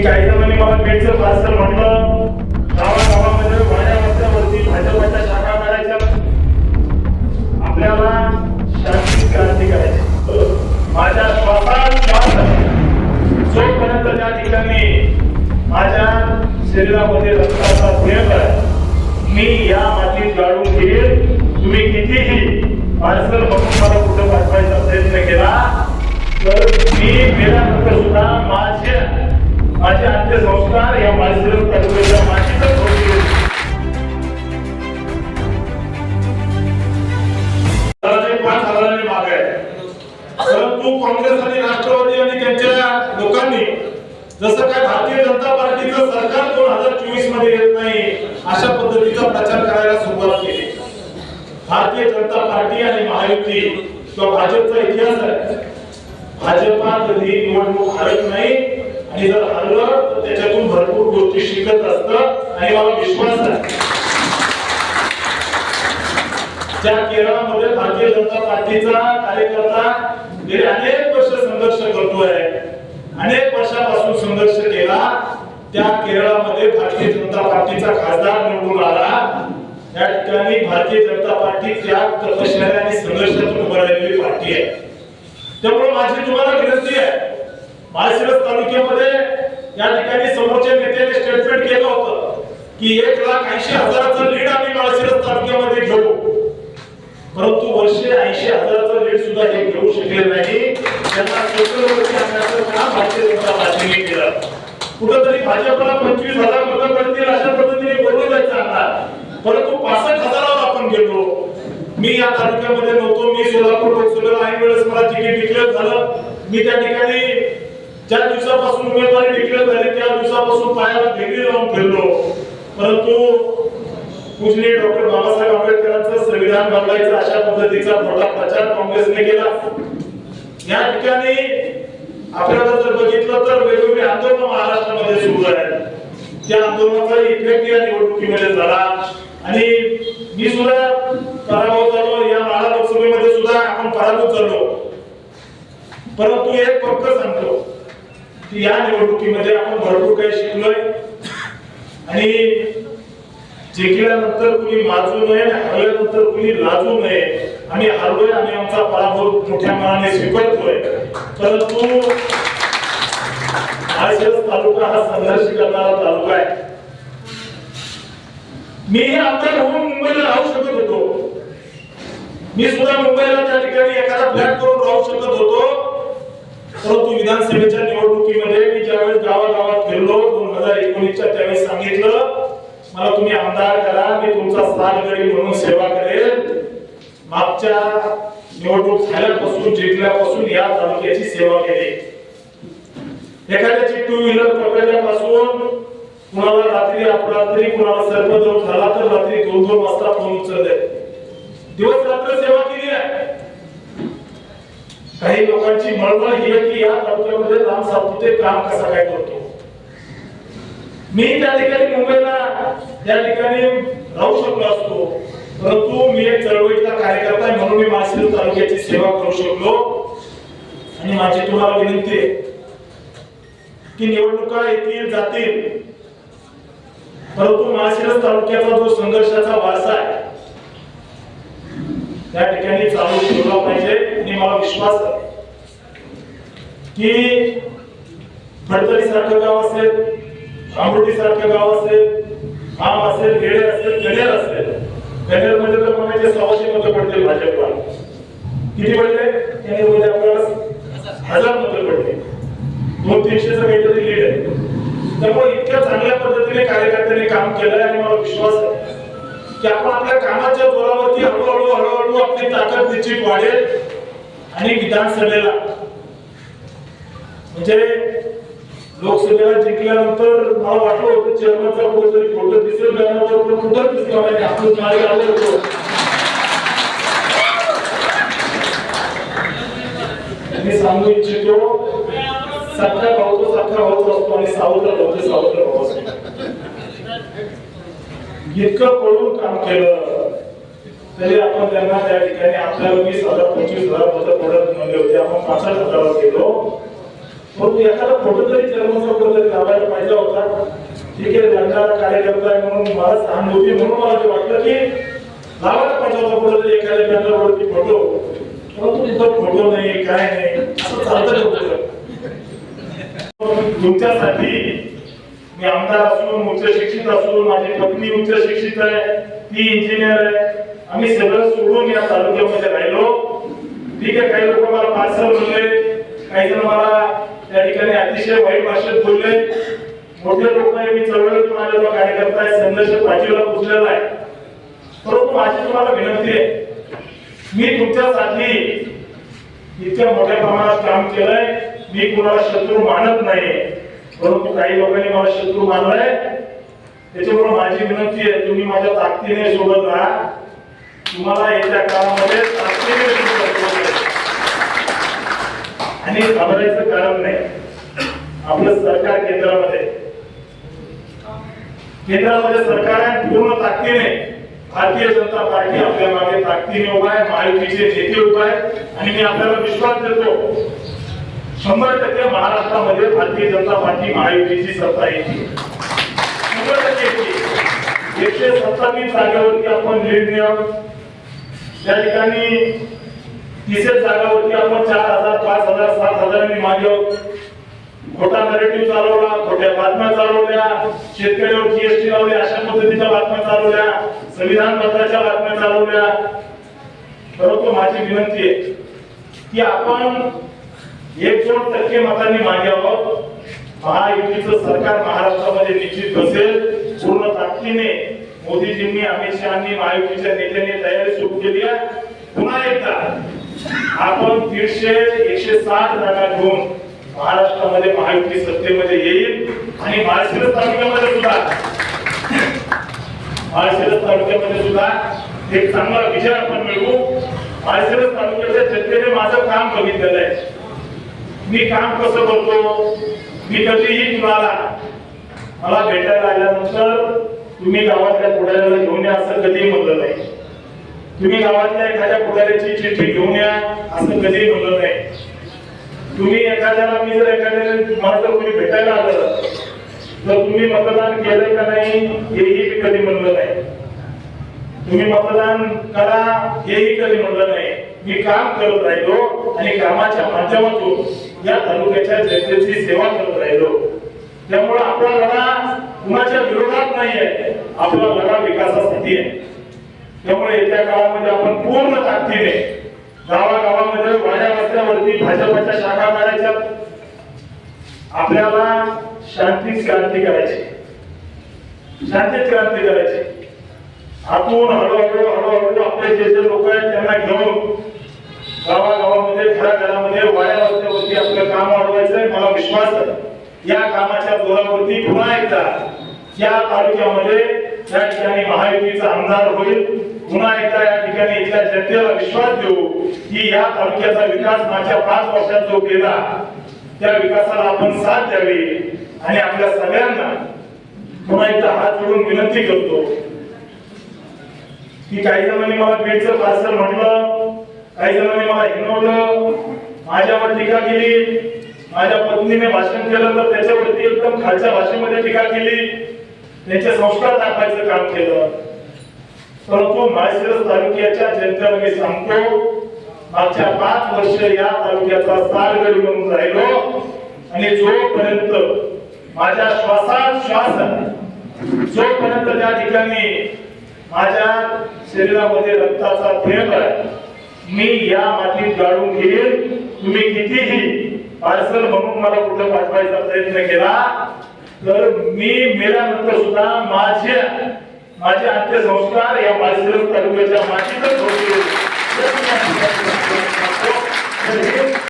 की काही जणांनी मला पेटचं तर म्हटलं गावागावामध्ये वाड्या रस्त्यावरती भाजपच्या शाखा काढायच्या. आपल्याला शांती क्रांती करायची. माझ्या श्वासात श्वास जोपर्यंत त्या ठिकाणी माझ्या शरीरामध्ये रक्ताचा प्रयोग आहे मी या मातीत गाळून घेईल. तुम्ही कितीही पार्सल म्हणून मला कुठं पाठवायचा प्रयत्न केला तर मी मेल्यानंतर सुद्धा माझ्या माझे माझे संस्कार या माळशिरस तालुक्याच्या मातीतच होतील पाच माग आहे. परंतु काँग्रेस आणि राष्ट्रवादी आणि त्यांच्या लोकांनी जसं काय भारतीय जनता पार्टीचं सरकार दोन हजार चोवीसमध्ये येत नाही अशा पद्धतीचा प्रचार करायला सुरुवात केली. भारतीय जनता पार्टी आणि महायुती किंवा भाजपचा इतिहास आहे. भाजपा कधी निवडणूक हरत नाही आणि जर हरलं तर त्याच्यातून भरपूर गोष्टी शिकत असत आणि मला विश्वास आहे त्या केरळामध्ये भारतीय जनता पार्टीचा कार्यकर्ता गेले अनेक वर्ष संघर्ष करतोय अनेक वर्षापासून संघर्ष केला त्या केरळामध्ये भारतीय जनता पार्टीचा खासदार निवडून आला. या ठिकाणी भारतीय जनता पार्टी त्याग तपश्चर्या आणि संघर्षातून उभं राहिलेली पार्टी आहे. त्यामुळे माझी तुम्हाला विनंती आहे माळशिरस तालुक्यामध्ये या ठिकाणी समोरच्या नेत्याने स्टेटमेंट केलं होतं की एक लाख ऐंशी हजाराचं लीड आम्ही माळशिरस तालुक्यामध्ये घेऊ. परंतु वर्षे ऐंशी हजाराचं लीड सुद्धा हे घेऊ शकले नाही. त्यांना केंद्रवरती आणण्याचं काम भारतीय जनता पार्टीने केलं. कुठंतरी भाजपला पंचवीस हजार मतं मिळतील अशा पद्धतीने बोलू जायचं आता परंतु पासष्ट हजारावर आपण गेलो. मी या तालुक्यामध्ये नव्हतो. मी सोलापूर लोकसभेला ऐन वेळेस मला तिकीट डिक्लेअर झालं. मी त्या ठिकाणी ज्या दिवसापासून उमेदवारी डिक्लेअर झाली त्या दिवसापासून पायाला भेगरी लावून फिरलो. परंतु पूजनीय डॉक्टर बाबासाहेब आंबेडकरांचं संविधान बदलायचं अशा पद्धतीचा मोठा प्रचार काँग्रेसने केला. या ठिकाणी आपल्याला जर बघितलं तर वेगवेगळे आंदोलन महाराष्ट्रामध्ये सुरू आहेत त्या आंदोलनाचा इफेक्ट या निवडणुकीमध्ये झाला. आणि मी सुद्धा पराभव झालो या माळा लोकसभेमध्ये सुद्धा आपण पराभूत झालो. परंतु एक फक्त सांगतो. की या निवडणुकीमध्ये आपण भरपूर काही शिकलोय. आणि जिंकल्यानंतर कुणी माजू नये हरल्यानंतर कुणी लाजू नये आम्ही हरलोय आणि आमचा पराभव मोठ्या मनाने स्वीकारतोय. परंतु माळशिरस तालुका हा संघर्ष करणारा तालुका आहे. मी आमदार होऊन मुंबईला राहू शकत होतो. मी सुद्धा मुंबईला त्या ठिकाणी एखादा फ्लॅट करून राहू शकत होतो. परंतु विधानसभेच्या निवडणुकीमध्ये मी ज्यावेळेस गावागावात फिरलो दोन हजार एकोणीसच्या त्यावेळेस सांगितलं मला तुम्ही आमदार करा मी तुमचा सालगडी म्हणून सेवा करेल. मागच्या निवडणूक झाल्यापासून जिंकल्यापासून या तालुक्याची सेवा केली. एखाद्याची टू व्हीलर पकडल्यापासून कुणाला रात्री अपरात्री कुणाला सर्पदोष झाला तर रात्री दोन दोन वाजता फोन उचलले. दिवस रात्र सेवा केली आहे. काही लोकांची मळमळ ही की या तालुक्यामध्ये राम सातपुते काम कसा काय करतो? मी त्या ठिकाणी मुंबईला त्या ठिकाणी राहू शकलो असतो. परंतु मी एक चळवळीचा कार्यकर्ता आहे म्हणून मी माळशिरस तालुक्याची सेवा करू शकलो. आणि माझी तुम्हाला विनंती आहे की निवडणुका येतील जातील. परंतु माळशिरस तालुक्याचा जो संघर्षाचा त्या ठिकाणी चालू ठेवला पाहिजे. आणि मला विश्वास आहे की फडतरी सारखं गाव असेल आंबोटी सारखं गाव असेल आम असेल गेडे असेल गणेर असेल गणेरमध्ये तर म्हणायचे सव्वाशे मतं पडतील भाजपला. किती पडले? त्याने मध्ये आपल्याला हजार मतं पडले. दोन तीनशेचं काहीतरी लीड आहे. त्यामुळे इतक्या चांगल्या पद्धतीने कार्यकर्त्यांनी काम केलंय आणि मला विश्वास आहे की आपण आपल्या कामाच्या जोरावरती हळूहळू हळूहळू हळूहळू आपली ताकद निश्चित वाढेल आणि विधानसभेला. म्हणजे लोकसभेला जिंकल्यानंतर मला वाटलं होतं चेअरमनचा कुठेतरी फोटो दिसेल बॅनरवर कुठं दिसला नाही आपण मागे आलो होतो मी सांगू इच्छितो सख्या भाऊ तो सख्या भाऊच असतो आणि सावत्र भाऊ सावत्र भाऊ असतो इतकं पळून काम केलं. तरी आपण त्यांना त्या ठिकाणी आपल्याला वीस हजार पंचवीस हजार फक्त पडत म्हणले होते आपण पाच हजारावर गेलो परंतु एखादा फोटो तरी जन्माचा कुठेतरी लावायला पाहिजे होता ठीक आहे रंगाला कार्यकर्ता आहे म्हणून मला सहानुभूती म्हणून मला ते वाटलं की लावायला पाहिजे होता कुठं तरी एखाद्या बॅनरवरती फोटो परंतु तिथं फोटो नाही काय नाही असं चालतं होतं तुमच्यासाठी मी आमदार असून उच्च शिक्षित असून माझी पत्नी उच्च शिक्षित आहे ती इंजिनियर आहे आम्ही सगळं सोडून या तालुक्यामध्ये राहिलो. ठीक आहे काही लोक मला पार्सल बोलले काही जण मला त्या ठिकाणी अतिशय वाईट भाषेत बोलले. मोठे लोक आहे मी चळवळीतून आलेलो कार्यकर्ता आहे संघर्ष पाठीला पुजलेला आहे. परंतु माझी तुम्हाला विनंती आहे मी तुमच्यासाठी इतक्या मोठ्या प्रमाणात काम केलंय मी कुणाला शत्रू मानत नाही परंतु काही लोकांनी मला शत्रू मानलाय. त्याच्यामुळे माझी विनंती आहे तुम्ही माझ्या ताकदीने सोबत राहा. तुम्हाला येत्या काळामध्ये आणि घाबरायचं कारण नाही. आपलं सरकार केंद्रामध्ये. केंद्रामध्ये सरकार आहे पूर्ण ताकदीने भारतीय जनता पार्टी आपल्या मागे ताकदीने उभा आहे महायुतीचे नेते उभा आहे आणि मी आपल्याला विश्वास देतो शंभर टक्के महाराष्ट्रामध्ये भारतीय जनता पार्टी महायुतीची सत्ता येते शंभर टक्के एकशे सत्तावीस जागेवरती आपण निर्णय त्या ठिकाणी तिसऱ्या जागावरती आपण चार हजार पाच हजार सात हजारांनी मागे खोटा नरेटिव्ह चालवला खोट्या बातम्या चालवल्या शेतकऱ्यावर जीएसटी लावले अशा पद्धतीच्या बातम्या चालवल्या संविधान पत्राच्या बातम्या चालवल्या. परंतु माझी विनंती आहे की आपण एक दोन टक्के मतांनी मागे आहोत. महायुतीचं सरकार महाराष्ट्रामध्ये निश्चित बसेल. पूर्ण ताकदीने मोदीजींनी अमित शहानी महायुतीच्या नेत्यांनी तयारी सुरू केली आहे. पुन्हा एकदा आपण दीडशे एकशे साठ जागा घेऊन महाराष्ट्रामध्ये महायुती सत्तेमध्ये येईल आणि माळशिरस तालुक्यामध्ये सुद्धा. माळशिरस तालुक्यामध्ये सुद्धा एक चांगला विजय आपण मिळवू. माळशिरस तालुक्याच्या जनतेने माझं काम बघितलेलं आहे. मी काम कसं करतो? मी कधीही कुणाला मला भेटायला आल्यानंतर तुम्ही गावातल्या पुढाऱ्याला घेऊन या असं कधीही म्हणलं नाही. तुम्ही गावातल्या एखाद्या पुढाऱ्याची चिठ्ठी घेऊन या असं कधीही म्हणलं नाही. तुम्ही एखाद्याला मी जर एखाद्या मला जर कोणी भेटायला आलं तर तुम्ही मतदान केलंय का नाही हेही मी कधी म्हणलं नाही. तुम्ही मतदान करा हेही कधी म्हणलं नाही. मी काम करत राहिलो आणि कामाच्या माध्यमातून या तालुक्याच्या जनतेची सेवा करत राहिलो. त्यामुळे आपला लढा कुणाच्या विरोधात नाही आहे आपला लढा विकासासाठी आहे. त्यामुळे येत्या काळामध्ये आपण पूर्ण ताकदीने गावागावामध्ये वाड्या रस्त्यावरती भाजपच्या शाखा काढायच्या. आपल्याला शांतीच क्रांती करायची. शांतीच क्रांती करायची. आतून हळूहळू हळूहळू आपले जे जे लोक आहेत त्यांना घेऊन गावागावामध्ये घराघरामध्ये वाड्या रस्त्यावरती आपलं काम वाढवायचंय. मला विश्वास आहे. या कामाच्या जोरावरती पुन्हा एकदा या तालुक्यामध्ये या ठिकाणी महायुतीचा आमदार होईल. पुन्हा एकदा या ठिकाणी इथल्या जनतेला विश्वास देऊ की या तालुक्याचा विकास मागच्या पाच वर्षात जो केला त्या विकासाला आपण साथ द्यावी. आणि आपल्या सगळ्यांना पुन्हा एकदा हात जोडून विनंती करतो की काही जणांनी मला बीडचं पार्सल म्हटलं काही जणांनी मला हिनवलं माझ्यावर टीका केली. माझ्या पत्नीने भाषण केलं तर त्याच्यावरती एकदम खालच्या भाषेमध्ये टीका केली. त्यांचे संस्कार दाखवायचं काम केलं. परंतु माळशिरस तालुक्याच्या जनतेला मी सांगतो मागच्या पाच वर्ष या तालुक्याचा सालगडी म्हणून राहिलो. आणि जोपर्यंत माझ्या श्वासात श्वास आहे जोपर्यंत त्या ठिकाणी माझ्या शरीरामध्ये रक्ताचा थेंब आहे मी या मातीत गाळून घेईन. तुम्ही कितीही पार्सल म्हणून मला कुठं पाठवायचा प्रयत्न केला तर मी मेल्यानंतर सुद्धा माझे माझे अंत्यसंस्कार या माळशिरस तालुक्याच्या मातीतच होते